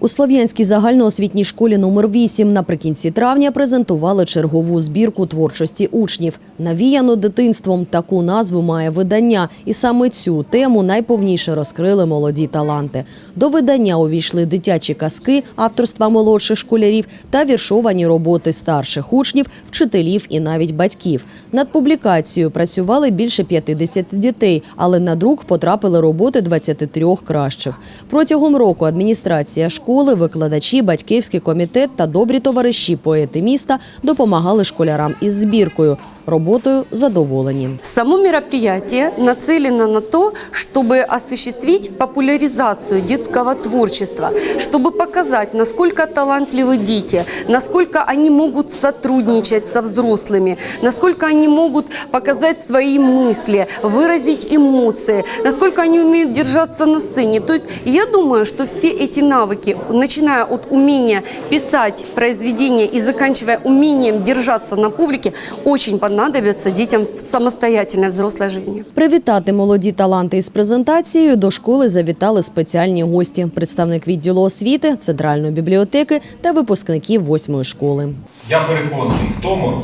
У Слов'янській загальноосвітній школі номер 8 наприкінці травня презентували чергову збірку творчості учнів. Навіяно дитинством таку назву має видання, і саме цю тему найповніше розкрили молоді таланти. До видання увійшли дитячі казки авторства молодших школярів та віршовані роботи старших учнів, вчителів і навіть батьків. Над публікацією працювали більше 50 дітей, але на друк потрапили роботи 23 кращих. Протягом року адміністрація школи, викладачі, батьківський комітет та добрі товариші поети міста допомагали школярам із збіркою. Роботою задоволені. Само мероприятие нацелено на то, чтобы осуществить популяризацию детского творчества, чтобы показать, насколько талантливы дети, насколько они могут сотрудничать со взрослыми, насколько они могут показать свои мысли, выразить эмоции, насколько они умеют держаться на сцене. То есть я думаю, что все эти навыки, начиная от умения писать произведения и заканчивая умением держаться на публике, очень понадобятся детям в самостоятельной взрослой жизни. Привітати молоді таланти із презентацією до школи завітали спеціальні гості: представник відділу освіти, центральної бібліотеки та випускників восьмої школи. Я переконаний в тому,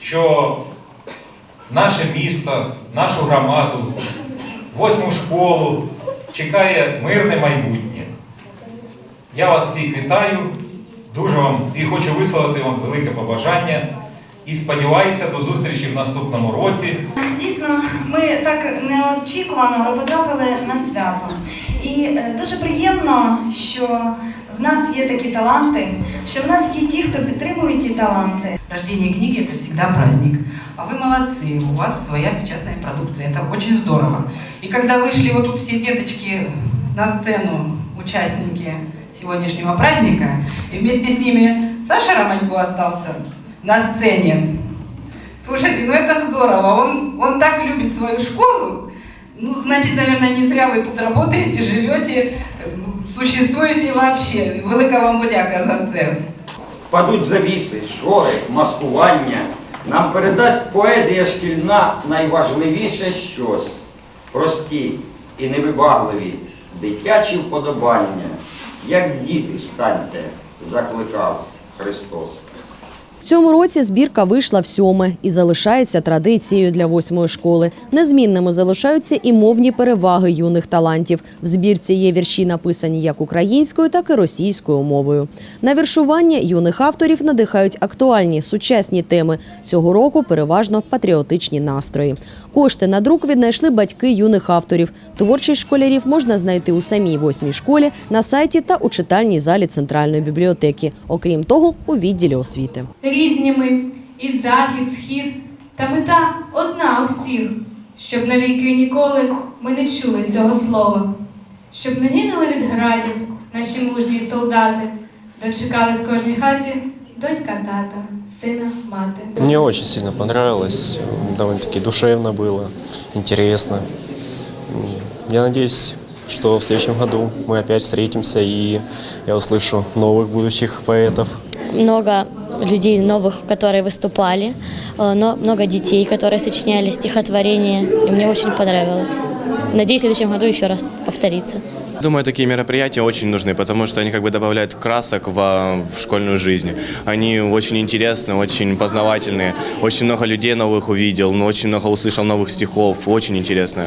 що наше місто, нашу громаду, восьму школу чекає мирне майбутнє. Я вас всіх вітаю, дуже вам і хочу висловити вам велике побажання і сподіваюся до зустрічі в наступному році. Дійсно, ми так неочікувано але потрапили на свято. І е, дуже приємно, що в нас є такі таланти, що в нас є ті, хто підтримує ті таланти. Рождение книги – это всегда праздник. А вы молодцы, у вас своя печатная продукция, это очень здорово. И когда вышли вот тут все деточки на сцену, участники сегодняшнего праздника, и вместе с ними Саша Романько остался на сцене. Слушайте, ну это здорово, он, он так любит свою школу, ну, значит, наверное, не зря вы тут работаете, живете, э, существуете вообще. Велика вам подяка за це. Падуть завіси, шори, маскування. Нам передасть поезія шкільна найважливіше щось. Прості і невибагливі, дитячі вподобання. Як діти станьте, закликав Христос. В цьому році збірка вийшла в сьоме і залишається традицією для восьмої школи. Незмінними залишаються і мовні переваги юних талантів. В збірці є вірші, написані як українською, так і російською мовою. На віршування юних авторів надихають актуальні сучасні теми. Цього року переважно патріотичні настрої. Кошти на друк віднайшли батьки юних авторів. Творчість школярів можна знайти у самій восьмій школі, на сайті та у читальній залі центральної бібліотеки. Окрім того, у відділі освіти. Різні ми, і захід, схід, та мета одна у всіх, щоб навіки ніколи ми не чули цього слова, щоб не гинули від градів наші мужні солдати, дочекались в кожній хаті донька тата, сина мати. Мне очень сильно понравилось, довольно-таки душевно было, интересно. М, Я надеюсь, что в следующем году мы опять встретимся и я услышу новых будущих поэтов. много людей новых, которые выступали, э, но много детей, которые сочиняли стихотворения, и мне очень понравилось. Надеюсь, в следующем году еще раз повторится. Думаю, такие мероприятия очень нужны, потому что они как бы добавляют красок в, в школьную жизнь. Они очень интересны, очень познавательные. Очень много людей новых увидел, но очень много услышал новых стихов. Очень интересно.